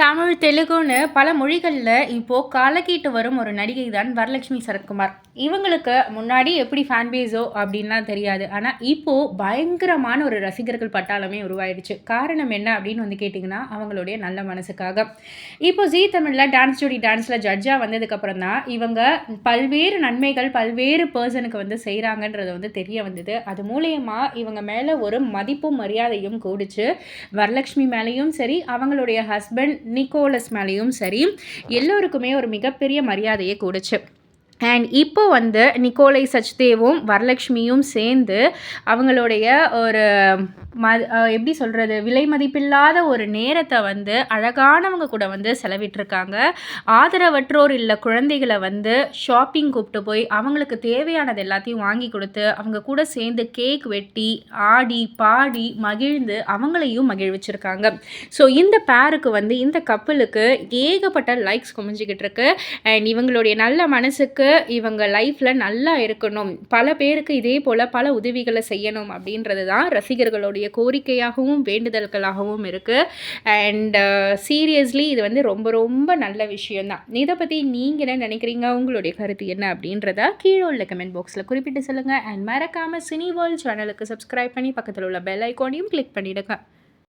தமிழ் தெலுங்குன்னு பல மொழிகளில் இப்போது காலக்கீட்டு வரும் ஒரு நடிகை தான் வரலட்சுமி சரத்குமார். இவங்களுக்கு முன்னாடி எப்படி ஃபேன் பேஸோ அப்படின்லாம் தெரியாது. ஆனால் இப்போது பயங்கரமான ஒரு ரசிகர்கள் பட்டாளமே உருவாயிடுச்சு. காரணம் என்ன அப்படின்னு வந்து கேட்டிங்கன்னா அவங்களுடைய நல்ல மனசுக்காக. இப்போ ஜி தமிழில் டான்ஸ் ஜோடி டான்ஸில் ஜட்ஜாக வந்ததுக்கப்புறம் தான் இவங்க பல்வேறு நன்மைகள் பல்வேறு பர்சனுக்கு வந்து செய்கிறாங்கன்றது வந்து தெரிய வந்தது. அது மூலயமா இவங்க மேலே ஒரு மதிப்பும் மரியாதையும் கூடிச்சு. வரலட்சுமி மேலேயும் சரி அவங்களுடைய ஹஸ்பண்ட் நிக்கோலஸ் மேலேயும் சரி எல்லோருக்குமே ஒரு மிகப்பெரிய மரியாதையை கொடுச்சு. அண்ட் இப்போ வந்து நிக்கோலை சச்தேவும் வரலட்சுமியும் சேர்ந்து அவங்களுடைய ஒரு ம எப்படி சொல்கிறது விலை மதிப்பில்லாத ஒரு நேரத்தை வந்து அழகானவங்க கூட வந்து செலவிட்டிருக்காங்க. ஆதரவற்றோர் இல்லை குழந்தைகளை வந்து ஷாப்பிங் கூப்பிட்டு போய் அவங்களுக்கு தேவையானது எல்லாத்தையும் வாங்கி கொடுத்து அவங்க கூட சேர்ந்து கேக் வெட்டி ஆடி பாடி மகிழ்ந்து அவங்களையும் மகிழ்விச்சிருக்காங்க. ஸோ இந்த பேருக்கு வந்து இந்த கப்பலுக்கு ஏகப்பட்ட லைக்ஸ் குமிஞ்சிக்கிட்டு இருக்கு அண்ட் இவங்களுடைய நல்ல மனசுக்கு இவங்க லைஃப்பில் நல்லா இருக்கணும். பல பேருக்கு இதே போல் பல உதவிகளை செய்யணும் அப்படின்றது தான் ரசிகர்களுடைய கோரிக்கையாகவும் வேண்டுதல்களாகவும் இருக்குது அண்ட் சீரியஸ்லி இது வந்து ரொம்ப ரொம்ப நல்ல விஷயம்தான் இதை பற்றி நீங்கள் என்ன நினைக்கிறீங்க? உங்களுடைய கருத்து என்ன அப்படின்றத கீழே உள்ள கமெண்ட் பாக்ஸில் குறிப்பிட்டு சொல்லுங்கள் அண்ட் மறக்காமல் சினி வேர்ல்ட் சேனலுக்கு சப்ஸ்கிரைப் பண்ணி பக்கத்தில் உள்ள பெல் ஐக்கானையும் கிளிக் பண்ணிவிடுங்க